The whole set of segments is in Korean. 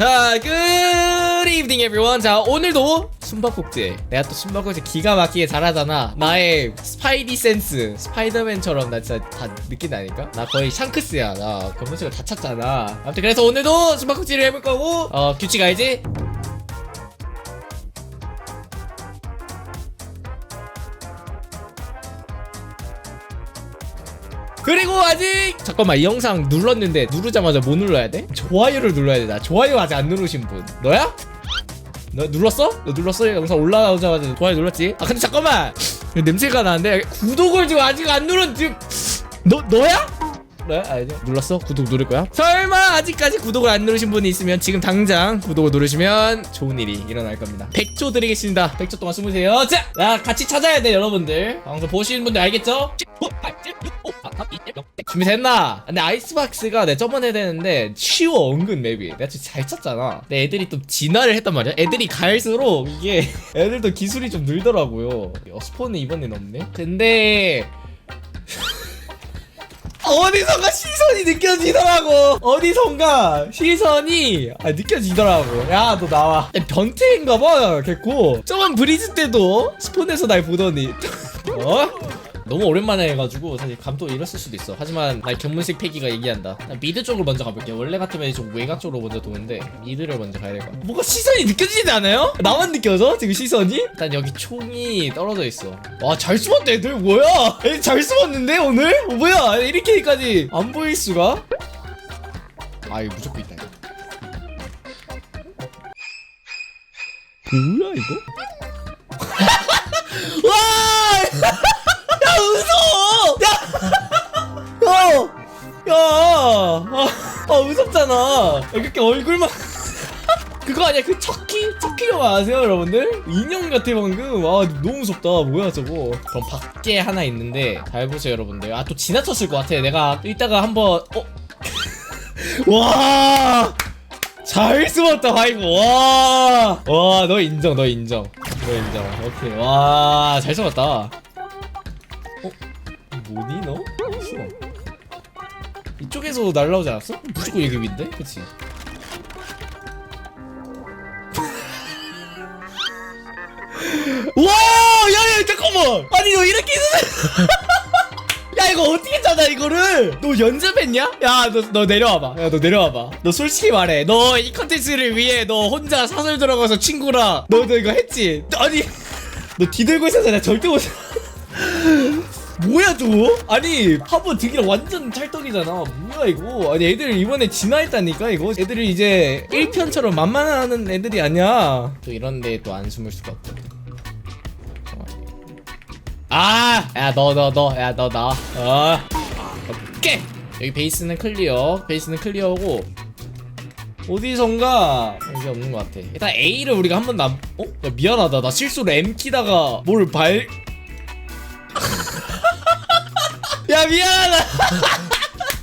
자, good evening everyone. 자, 오늘도 숨바꼭질. 내가 또 숨바꼭질 기가 막히게 잘하잖아. 나의 스파이디 센스, 스파이더맨처럼 나 진짜 다 느낀다니까? 나 거의 샹크스야. 나 검은색을 다 찾잖아. 아무튼 그래서 오늘도 숨바꼭질을 해볼 거고, 어, 규칙 알지? 그리고 아직 잠깐만 이 영상 눌렀는데 누르자마자 뭐 눌러야 돼? 좋아요를 눌러야 돼. 나 좋아요 아직 안 누르신 분. 너야? 너 눌렀어? 너 눌렀어? 영상 올라오자마자 좋아요 눌렀지? 아 근데 잠깐만 냄새가 나는데 구독을 지금 아직 안 누른 지금 너 너야? 너야? 아니죠 눌렀어? 구독 누를 거야? 설마 아직까지 구독을 안 누르신 분이 있으면 지금 당장 구독을 누르시면 좋은 일이 일어날 겁니다 100초 드리겠습니다 100초 동안 숨으세요 자! 자 같이 찾아야 돼 여러분들 방송 보시는 분들 알겠죠? 9, 8, 7, 6, 5, 4, 3, 2, 1, 0 준비됐나? 근데 아이스박스가 내가 저번에 되는데 쉬워 은근 맵이. 내가 진짜 잘 쳤잖아. 근데 애들이 또 진화를 했단 말이야. 애들이 갈수록 이게 애들도 기술이 좀 늘더라고요. 어, 스폰은 이번엔 없네? 근데 어디선가 시선이 느껴지더라고. 어디선가 시선이 아, 느껴지더라고. 야 너 나와. 변태인가봐 개코 저번 브리즈 때도 스폰에서 날 보더니. 어? 너무 오랜만에 해가지고 사실 감도 잃었을 수도 있어 하지만 나 견문식 패기가 얘기한다 난 미드 쪽으로 먼저 가볼게 원래 같으면 좀 외곽 쪽으로 먼저 도는데 미드를 먼저 가야 될것 같아 뭔가 시선이 느껴지지 않아요? 나만 느껴져? 지금 시선이? 일단 여기 총이 떨어져 있어 와 잘 숨었다 애들 뭐야 잘 숨었는데 오늘? 어, 뭐야 이렇게까지 안 보일 수가? 아 이거 무조건 있다 이거 뭐야 이거? 아 무섭잖아. 이렇게 얼굴만 그거 아니야 그 척키? 척키 영화 아세요 여러분들? 인형 같아 방금 아 너무 무섭다 뭐야 저거 그럼 밖에 하나 있는데 잘 보세요 여러분들 아 또 지나쳤을 것 같아 내가 이따가 한번 어? 와! 잘 숨었다 화이브 와 와 너 인정 너 인정 너 인정 오케이 와 잘 숨었다 어? 뭐니 너? 싫어 이쪽에서 날라오지 않았어? 무조건 예급인데? 그치? 와! 야야 잠깐만! 아니 너 이렇게 있어 야 이거 어떻게 찾아 이거를 너 연습했냐? 야너 너 내려와봐 야 너 내려와봐 너 솔직히 말해 너 이 컨텐츠를 위해 너 혼자 사설 들어가서 친구랑 너, 너 이거 했지? 아니 너 뒤들고 있어서 나 절대 못 뭐야 저거? 아니 화보 등이랑 완전 찰떡이잖아 뭐야 이거 아니 애들 이번에 진화했다니까 이거 애들이 이제 1편처럼 만만하는 애들이 아니야 또 이런데 또 안 숨을 수가 없다 아! 야, 너, 너, 너. 야, 너, 나. 어. 오케이! 여기 베이스는 클리어. 베이스는 클리어고. 어디선가 여기 없는 것 같아. 일단 A를 우리가 한 번도 안. 어? 야, 미안하다. 나 실수로 M 키다가 뭘 발. 야, 미안하다.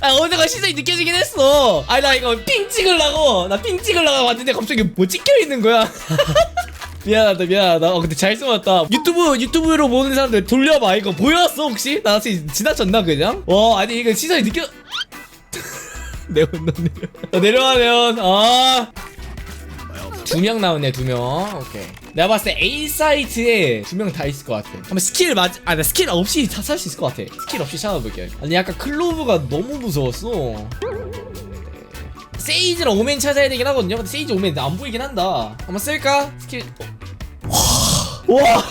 아, 어제가 시선이 느껴지긴 했어. 아니, 나 이거 핑 찍으려고. 나 핑 찍으려고 왔는데 갑자기 뭐 찍혀 있는 거야. 미안하다 미안하다 어 근데 잘 숨었다 유튜브 유튜브로 보는 사람들 돌려봐 이거 보였어 혹시? 나 혹시 지나쳤나 그냥? 와 아니 이거 시선이 느껴 내가 너 내려 너 내려가면 아 두 명 나오네 두 명. 오케이. 내가 봤을 때 A 사이트에 두 명 다 있을 것 같아. 한번 스킬 맞.. 아나 스킬 없이 찾을 수 있을 것 같아. 스킬 없이 찾아볼게 아니 약간 클로브가 너무 무서웠어. 세이지랑 오멘 찾아야 되긴 하거든요. 근데 세이지 오멘 안 보이긴 한다. 한번 쓸까? 스킬. 와.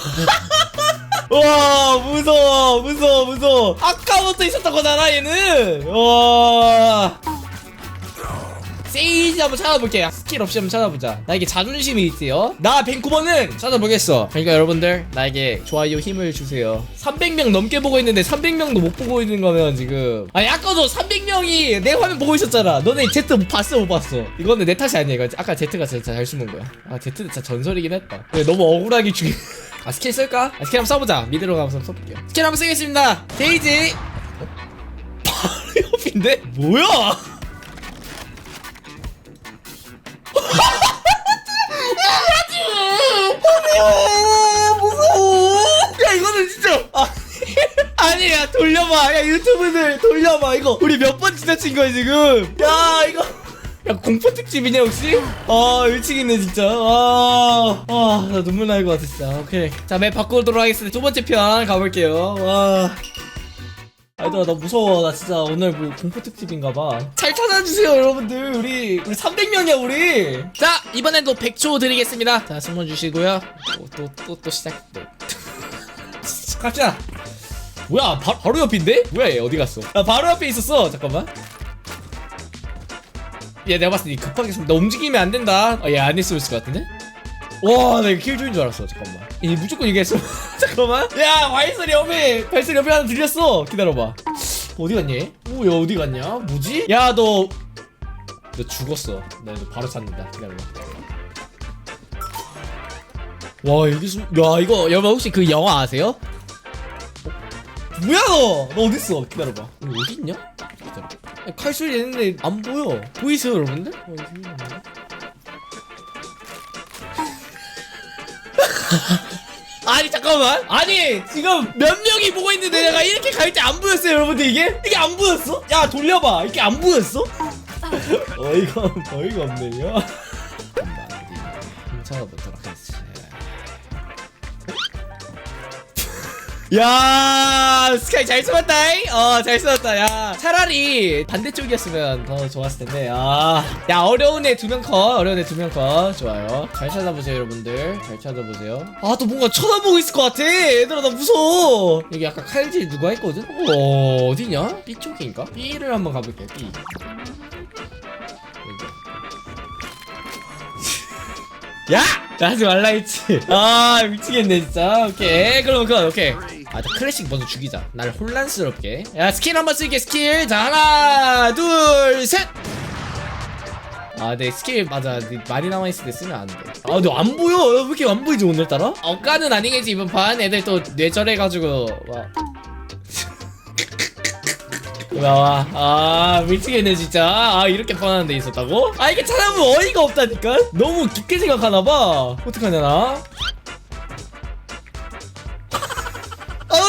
와 무서워 무서워 무서워. 아까부터 있었던 거잖아 얘는. 와 세이지 한번 찾아볼게 스킬 없이 한번 찾아보자. 나에게 자존심이 있지요. 나 밴쿠버는 찾아보겠어. 그러니까 여러분들 나에게 좋아요 힘을 주세요. 300명 넘게 보고 있는데 300명도 못 보고 있는 거면 지금. 아니 아까도 300명이 내 화면 보고 있었잖아. 너네 Z 봤어 못 봤어. 이거는 내 탓이 아니야. 이거 아까 Z가 진짜 잘 숨은 거야. 아 Z 진짜 전설이긴 했다. 근데 너무 억울하게 죽이 아 스킬 쓸까? 아 스킬 한번 써보자. 미드로 가서 한번 써볼게요. 스킬 한번 쓰겠습니다. 데이지! 어? 바로 옆인데? 뭐야 무서워. 야 이거는 진짜. 아, 아니 야 돌려봐. 야 유튜브들 돌려봐. 이거 우리 몇 번 지나친 거야 지금. 야 이거. 야 공포 특집이냐 혹시? 아 미치겠네 진짜 아아나 눈물 날 것 같아 진짜 오케이 자맵 바꾸도록 하겠습니다 두 번째 편 가볼게요 와 아이들아 나 무서워. 나 진짜 오늘 뭐 공포 특집인가봐. 잘 찾아주세요 여러분들. 우리 우리 300명이야 우리. 자 이번엔도 100초 드리겠습니다. 자 숨어 주시고요. 또 또 또 또 시작. 또. 갑시다. 뭐야 바, 바로 옆인데? 뭐야 얘 어디 갔어? 아 바로 옆에 있었어. 잠깐만. 얘 내가 봤을 때 급하게 나 움직이면 안 된다. 아, 얘 안에 쏘있을 것 같은데? 와 나 이거 킬조인 줄 알았어 잠깐만 얘 무조건 얘기했어 잠깐만 야 와이소리 옆에 발소리 옆에 하나 들렸어 기다려봐 어디 갔니? 오 야 어디 갔냐? 뭐지? 야 너 너 죽었어 나 이거 바로 찾는다 기다려봐 와 여기 숨... 야 이거 여러분 혹시 그 영화 아세요? 어? 뭐야 너? 너 어딨어? 기다려봐 여기 어디 있냐? 기다려 야, 칼소리 내는데 안 보여 보이세요 여러분들? 어, 아니 잠깐만 아니 지금 몇 명이 보고 있는데 내가 이렇게 갈 때 안 보였어요 여러분들 이게? 이게 안 보였어? 야 돌려봐 이게 안 보였어? 어이가 어이가 없네요 야 스카이 잘 숨었다 어잘 숨었다. 야 차라리 반대쪽이었으면 더 좋았을 텐데. 아야 어려운 애 두 명컷 어려운 애 두 명 컷. 좋아요. 잘 찾아보세요 여러분들. 잘 찾아보세요. 아 또 뭔가 쳐다보고 있을 것 같아. 얘들아 나 무서워. 여기 아까 칼질 누가 했거든? 어 어디냐? B 쪽인가? B를 한번 가볼게요 B. 야! 나 하지 말라 했지. 아, 미치겠네, 진짜. 오케이. 그럼, 그럼, 오케이. 아, 저 클래식 먼저 죽이자. 날 혼란스럽게. 야, 스킬 한번 쓸게, 스킬. 자, 하나, 둘, 셋! 아, 내 스킬, 맞아. 네, 많이 남아있을 때 쓰면 안 돼. 아, 너 안 보여? 왜 이렇게 안 보이지, 오늘따라? 억까는 아니겠지, 이번 판. 애들 또 뇌절해가지고. 와. 나와 아 미치겠네 진짜 아 이렇게 뻔한 데 있었다고? 아 이게 찾아보면 어이가 없다니까 너무 깊게 생각하나봐 어떡하냐 나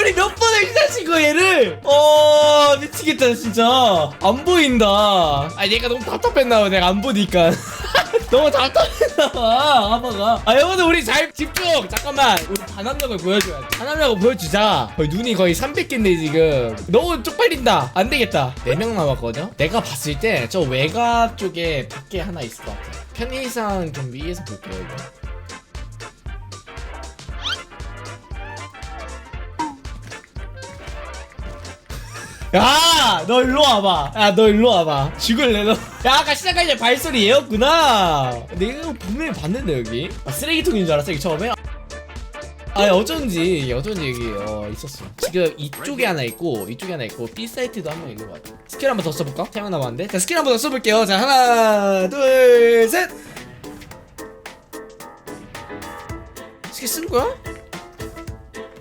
우리 몇 번을 거 얘를? 어 미치겠다 진짜. 안 보인다. 아 얘가 너무 답답했나 봐 내가 안 보니까. 너무 답답했나 봐 아빠가. 아 여러분들 우리 잘 집중! 잠깐만. 우리 단합력을 보여줘야 돼. 단합력을 보여주자. 거의 눈이 거의 300개인데 지금. 너무 쪽팔린다. 안 되겠다. 4명 남았거든요? 내가 봤을 때 저 외곽 쪽에 밖에 하나 있을 것 같아. 편의상 좀 위에서 볼게요 이거 야, 너 일로 와봐. 야, 너 일로 와봐. 죽을래, 너. 야, 아까 시작할 때 발소리 얘였구나. 내가 분명히 봤는데, 여기. 아, 쓰레기통인 줄 알았어, 여기 처음에. 아니, 어쩐지, 어쩐지 여기, 어, 있었어. 지금 이쪽에 하나 있고, 이쪽에 하나 있고, B 사이트도 한 명 있는 것 같아. 스킬 한 번 더 써볼까? 세명 남았는데? 자, 스킬 한 번 더 써볼게요. 자, 하나, 둘, 셋! 스킬 쓴 거야?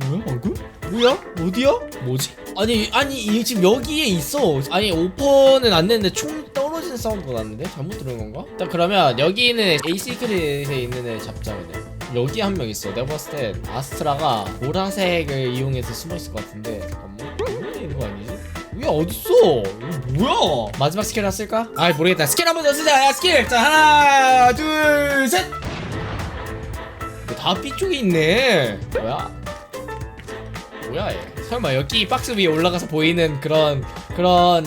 뭐야 방금? 뭐야? 어디야? 뭐지? 아니 아니 이 지금 여기에 있어. 아니 오퍼는 안 됐는데 총 떨어지는 사운드가 났는데? 잘못 들은 건가? 자 그러면 여기는 에이시크릿에 있는 애 잡자 그냥. 여기 한 명 있어. 내가 봤을 땐 아스트라가 보라색을 이용해서 숨어있을 것 같은데. 잠깐만. 여기 있는 거 아니지? 뭐야 어딨어? 뭐야? 마지막 스킬 하나 쓸까? 아 모르겠다. 스킬 한번 더 쓰자. 야 스킬! 자 하나 둘셋! 다 B쪽에 있네? 뭐야 뭐야 얘? 설마 여기 박스 위에 올라가서 보이는 그런 그런.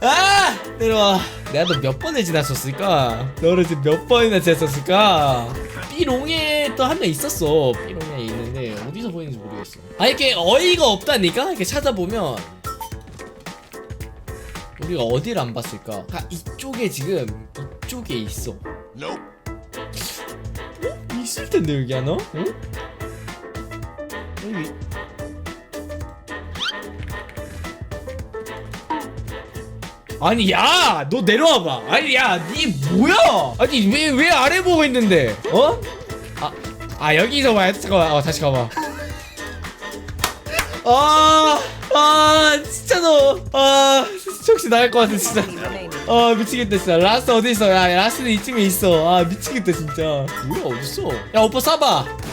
아! 내려와. 내가 너 몇 번을 지났었을까? 너를 지금 몇 번이나 지났었을까? B롱에 또 한 명 있었어. B롱에 있는데 어디서 보이는지 모르겠어. 아 이렇게 어이가 없다니까? 이렇게 찾아보면. 우리가 어디를 안 봤을까? 아 이쪽에 지금 이쪽에 있어. 어? 있을 텐데 여기 하나? 응? 아니 야! 너 내려와봐. 아니 야니 뭐야? 아니 왜 왜 아래 보고 있는데? 어? 아, 아 여기서 봐야 돼 잠깐만 어 다시 가봐. 아, 아 진짜 너아 정신 나갈 것 같아 진짜. 아 미치겠다 진짜. 라스 어디 있어? 야 라스는 이쯤에 있어. 아 미치겠다 진짜. 뭐야 어딨어? 야 오빠 쏴봐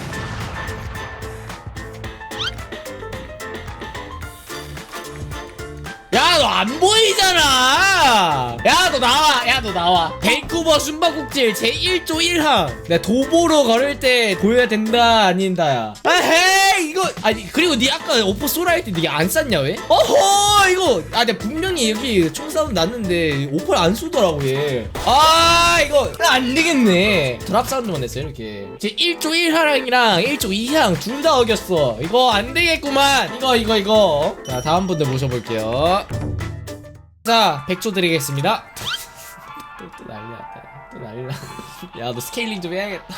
야야너 안 보이잖아. 야 너 나와. 야 너 나와. 밴쿠버 숨바꼭질 제1조 1항. 내가 도보로 걸을 때 보여야 된다 아닌다야. 아헤이 이거. 아니 그리고 니 아까 오퍼 소라 할 때 니가 안 쐈냐 왜? 어허 이거. 아 내가 분명히 여기 총싸움 났는데 오퍼를 안 쏘더라고 얘아 이거. 안 되겠네. 드랍 사운드만 했어요 이렇게. 제 1조 1항이랑 1조 2항 둘 다 어겼어. 이거 안 되겠구만. 이거 이거 이거. 자 다음 분들 모셔볼게요 자 100조 드리겠습니다. 또, 또 난리 났다. 또 난리 났야 너 스케일링 좀 해야겠다.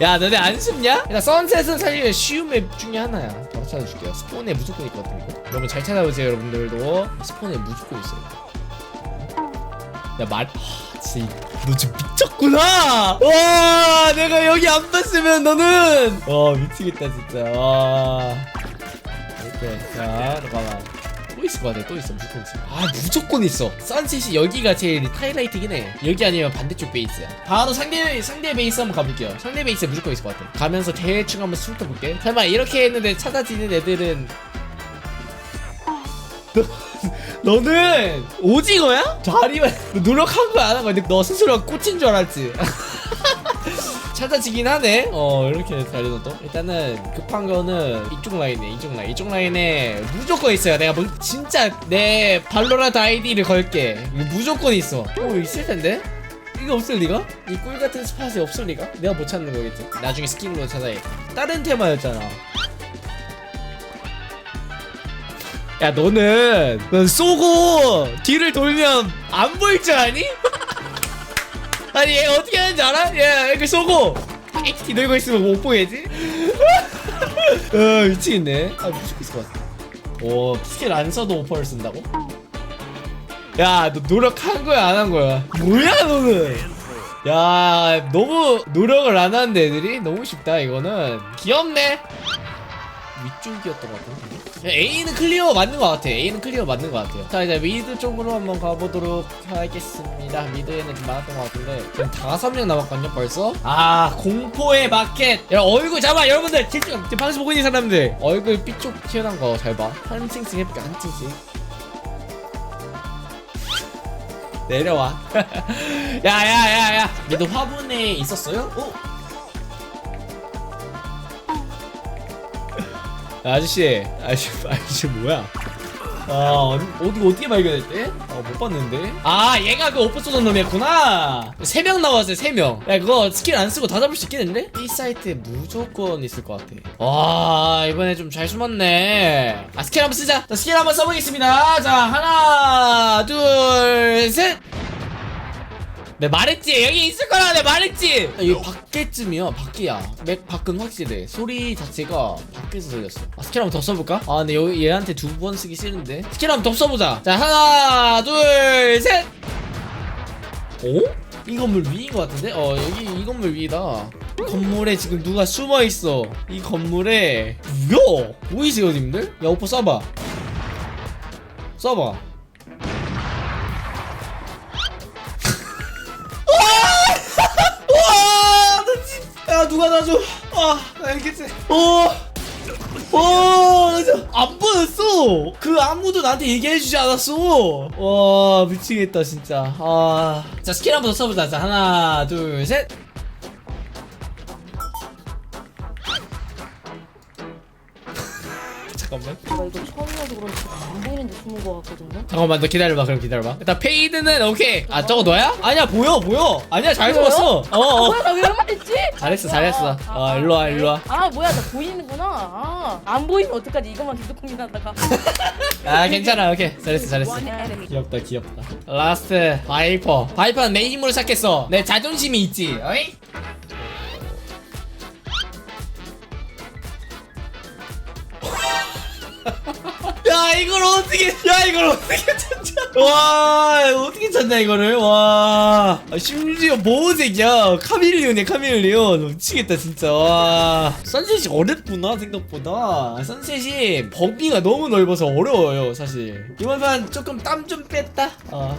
야 너네 안 숨냐? 일단 선셋은 사실 쉬운 맵 중에 하나야. 바로 찾아줄게요. 스폰에 무조건 있거든 이거. 여러분 잘 찾아보세요 여러분들도. 스폰에 무조건 있어요. 야말 아, 진짜 너 지금 미쳤구나! 와 내가 여기 안 봤으면 너는! 와 미치겠다 진짜. 와. 이렇게 자 잠깐만 또 있을 것 같아. 또 있어 무조건 있어 아 무조건 있어. 선셋이 여기가 제일 하이라이트긴 해. 여기 아니면 반대쪽 베이스야. 바로 상대 상대 베이스 한번 가볼게요. 상대 베이스 무조건 있을 것 같아. 가면서 대충 한번 훑어볼게. 설마 이렇게 했는데 찾아지는 애들은 너, 너는 오징어야? 자리만 너 노력한 거야 안 한 거야 너 스스로가 꽂힌 줄 알았지 찾아지긴 하네. 어 이렇게 달려도 일단은 급한 거는 이쪽 라인에 이쪽 라인 이쪽 라인에 무조건 있어요. 내가 뭐 진짜 내 발로라드 아이디를 걸게. 무조건 있어. 어 있을 텐데. 이거 없을 리가? 이 꿀 같은 스팟이 없을 리가? 내가 못 찾는 거겠지. 나중에 스킨으로 찾아야겠다. 다른 테마였잖아. 야 너는 넌 쏘고 뒤를 돌면 안 보일 줄 아니? 아니 얘 어떻게 하는지 알아? 얘 이렇게 쏘고 XT 들고 있으면 못 보겠지? 어 미치겠네 아 무조건 있을 것 같아 오 스킬 안 써도 오퍼를 쓴다고? 야 너 노력한 거야 안 한 거야? 뭐야 너는 야 너무 노력을 안 하는데 애들이? 너무 쉽다 이거는 귀엽네 위쪽이었던 것 같은데 A는 클리어 맞는 것 같아 A는 클리어 맞는 것 같아요. 자 이제 미드 쪽으로 한번 가보도록 하겠습니다. 미드에는 좀 많았던 것 같은데. 지금 다섯 명 남았거든요 벌써. 아 공포의 마켓. 야 얼굴 잡아 여러분들. 지금 방송 보고 있는 사람들. 얼굴 삐쪽 튀어나온 거 잘 봐 한 층씩 해볼게 한 층씩. 내려와. 야 야 야야. 얘도 화분에 있었어요? 어? 아저씨, 아저씨, 아저씨 뭐야? 아 어디 어떻게 발견했대? 어못 봤는데. 아 얘가 그 오프 쏘던 놈이었구나. 세 명 나왔어요 세 명. 야 그거 스킬 안 쓰고 다 잡을 수 있겠는데? 이 사이트에 무조건 있을 것 같아. 와 이번에 좀 잘 숨었네. 아 스킬 한번 쓰자. 자, 스킬 한번 써보겠습니다. 자 하나 둘 셋. 내 말했지. 여기 있을 거라 내 말했지. 아, 여기 밖에쯤이야 밖이야. 맥 밖은 확실해. 소리 자체가 밖에서 들렸어. 아, 스킬 한번 더 써볼까? 아 근데 여기 얘한테 두 번 쓰기 싫은데? 스킬 한번 더 써보자. 자 하나 둘셋! 어? 이 건물 위인 것 같은데? 어 여기 이 건물 위다. 이 건물에 지금 누가 숨어있어. 이 건물에 뭐야? 보이세요 님들? 야 오빠 쏴봐. 쏴봐 야, 누가 놔줘. 아, 알겠지. 어. 어, 나 진짜 안 보였어. 그 아무도 나한테 얘기해주지 않았어. 와, 미치겠다, 진짜. 아. 자, 스킬 한번 더 써보자. 자, 하나, 둘, 셋. 잠깐만. 나 이거 처음이라서 그런지 안 보이는 데 숨은 거 같거든요. 잠깐만, 너 기다려봐. 그럼 기다려봐. 일단 페이드는 오케이. 아, 저거 너야? 아니야, 보여, 보여. 아니야, 잘 보여요? 숨었어. 어, 어. 뭐야 나왜 말 했지? 잘했어, 잘했어. 어, 일로 와, 일로 와. 아 뭐야 나 보이는구나. 아, 안 보이면 어떡하지? 이것만 계속 고민하다가. 아 괜찮아 오케이 잘했어 잘했어 One enemy. 귀엽다 귀엽다 라스트 바이퍼 바이퍼는 내 힘으로 시작했어 내 자존심이 있지 어이? 야 이걸 어떻게 야 이걸 어떻게 찾냐? 와 어떻게 찾냐 이거를? 와. 아, 심지어 보호색이야. 카밀리온이야 카밀리온. 미치겠다 진짜. 와. 선셋이 어렵구나 생각보다. 선셋이 범위가 너무 넓어서 어려워요 사실. 이번 판 조금 땀 좀 뺐다? 어